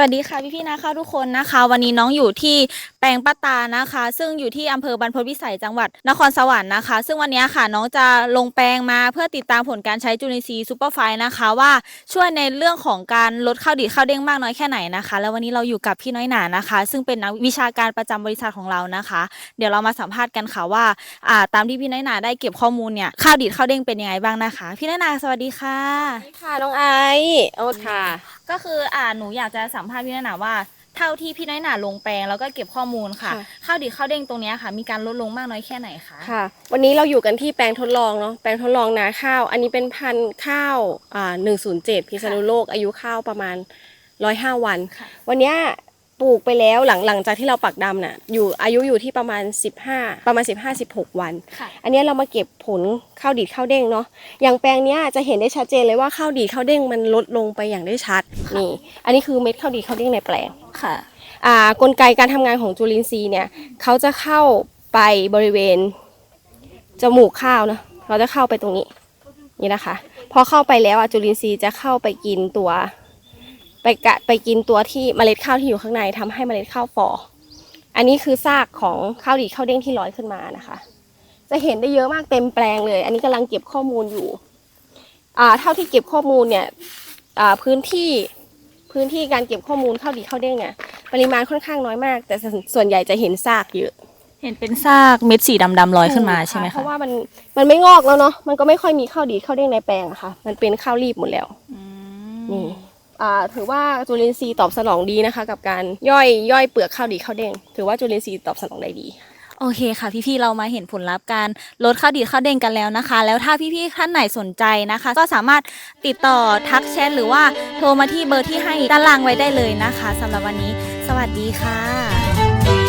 วัสดีค่ะพี่พี่ๆนะคะทุกคนนะคะ วันนี้น้องอยู่ที่ แปลงป้าตานะคะ ซึ่งอยู่ที่อำเภอบรรพตวิสัยจังหวัดนครสวรรค์นะคะ ซึ่งวันนี้ค่ะน้องจะลงแปลงมาเพื่อติดตามผลการใช้จุลินทรีย์ซูเปอร์ไฟล์นะคะว่าช่วยในเรื่องของการลดข้าวดีดข้าวเด้งมากน้อยแค่ไหนนะคะ แล้ววันนี้เราอยู่กับพี่น้อยหนานะคะ ซึ่งเป็นนักวิชาการประจำบริษัทของเรานะคะ เดี๋ยวเรามาสัมภาษณ์กันค่ะว่าอ่าตามที่พี่น้อยหนาได้เก็บข้อมูลเนี่ยข้าวดีดข้าวเด้งเป็นยังไงบ้างนะคะ พี่น้อยหนาสวัสดีค่ะค่ะน้องไอซ์โอ้ค่ะ ก็คืออ่าหนูอยากจะสัมภาษณ์พี่น้อยหนาว่า เท่าที่พี่น้อยหนาลงแปลงแล้วก็เก็บข้อมูลค่ะ ค่ะ ข้าวดีข้าวเด้งตรงเนี้ยค่ะ มีการลดลงมากน้อยแค่ไหนคะ ค่ะ วันนี้เราอยู่กันที่แปลงทดลองเนาะแปลงทดลองนาข้าว อันนี้เป็นพันธุ์ข้าวอ่าหนึ่งศูนย์เจ็ดพิษณุโลก อายุข้าวประมาณร้อยห้าวัน ค่ะ วันเนี้ยปลูกไปแล้วหลังหลังจากที่เราปักดำน่ะอยู่อายุอยู่ที่ประมาณ 15 ประมาณ 15 16 วัน ค่ะ อันเนี้ยเรามาเก็บผลข้าวดีดข้าวเด้งเนาะ อย่างแปลงเนี้ยจะเห็นได้ชัดเจนเลยว่าข้าวดีดข้าวเด้งมันลดลงไปอย่างได้ชัด นี่ อันนี้คือเม็ดข้าวดีดข้าวเด้งในแปลง ค่ะอ่ากลไกการทำงานของจุลินทรีย์เนี่ยเขาจะเข้าไปบริเวณจมูกข้าวนะเราจะเข้าไปตรงนี้นี่นะคะ พอเข้าไปแล้วอะจุลินทรีย์จะเข้าไปกินตัว ไปกะไปกินตัวที่เมล็ดข้าวที่อยู่ข้างในทำให้เมล็ดข้าวฟออันนี้คือซากของข้าวดีข้าวเด้งที่ลอยขึ้นมานะคะ จะเห็นได้เยอะมากเต็มแปลงเลย อันนี้กำลังเก็บข้อมูลอยู่อ่าเท่าที่เก็บข้อมูลเนี่ยอ่าพื้นที่ พื้นที่การเก็บข้อมูลข้าวดีดข้าวเด้งเนี่ยปริมาณค่อนข้างน้อยมาก แต่ส่วนส่วนใหญ่จะเห็นซากเยอะเห็นเป็นซากเม็ดสีดำๆลอยขึ้นมาใช่ไหมเพคะราะว่ามันมันไม่งอกแล้วเนาะมันก็ไม่ค่อยมีข้าวดีดข้าวเด้งในแปลงอะค่ะ มันเป็นข้าวรีบหมดแล้วอืนี่มอ่าถือว่าจุลินทรีย์ตอบสนองดีนะคะ กับการย่อยย่อยเปลือกข้าวดีดข้าวเด้งถือว่าจุลินทรีย์ตอบสนองได้ดี โอเคค่ะพี่ๆเรามาเห็นผลลัพธ์การลดข้าวดีดข้าวเด้งกันแล้วนะคะ แล้วถ้าพี่ๆท่านไหนสนใจนะคะ ก็สามารถติดต่อทักแชทหรือว่าโทรมาที่เบอร์ที่ให้ด้านล่างไว้ได้เลยนะคะสำหรับวันนี้ สวัสดีค่ะ